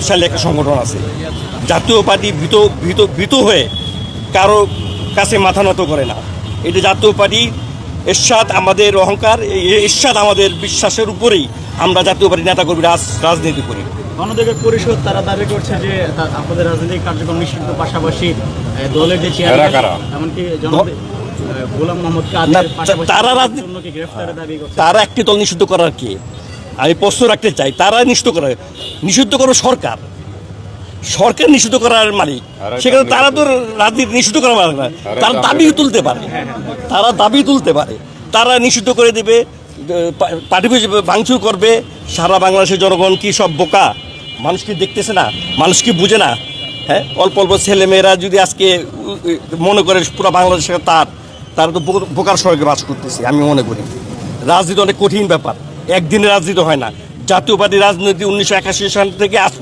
শক্তিশালী একটা সংগঠন আছে। জাতীয় পার্টি ভীত ভীত ভীত হয়ে কারও কাছে মাথা নত করে না। এটা জাতীয় পার্টি এরশাদ আমাদের অহংকার এরশাদ আমাদের বিশ্বাসের উপরেই আমরা জাতীয় পার্টি নেতা কর্মী রাজ রাজনীতি করি। পরিষদ তারা দাবি করছে যে আপনাদের রাজনৈতিক কার্যক্রম নিষিদ্ধ পাশাপাশি দলের যে চেয়ারম্যান এমনকি গোলাম মোহাম্মদ তারা রাজনীতি- জনকে গ্রেফতারের দাবি করছে। তারা একটি দল নিষিদ্ধ করার কি? আমি প্রশ্ন রাখতে চাই তারা নিষিদ্ধ করে নিষিদ্ধ করো সরকার। সরকার নিষিদ্ধ করার মালিক। সেখানে তারা তো রাজনীতি নিষিদ্ধ করার মালিক না। তারা দাবি তুলতে পারে। তারা দাবি তুলতে পারে। তারা নিষিদ্ধ করে দেবে পার্টি ভাঙচুর করবে সারা বাংলাদেশের জনগণ কি সব বোকা? মানুষ কি দেখতেছে না? মানুষ কি বুঝে না? হ্যাঁ? অল্প অল্প ছেলেমেয়েরা যদি আজকে মনে করে পুরো বাংলাদেশের তার তারা তো বোকার স্বর্গে বাস করতেছে আমি মনে করি। রাজনীতি অনেক কঠিন ব্যাপার। একদিনে রাজনীতি হয় না। জাতীয়বাদী রাজনীতি উনিশশো একাশি সাল থেকে আজ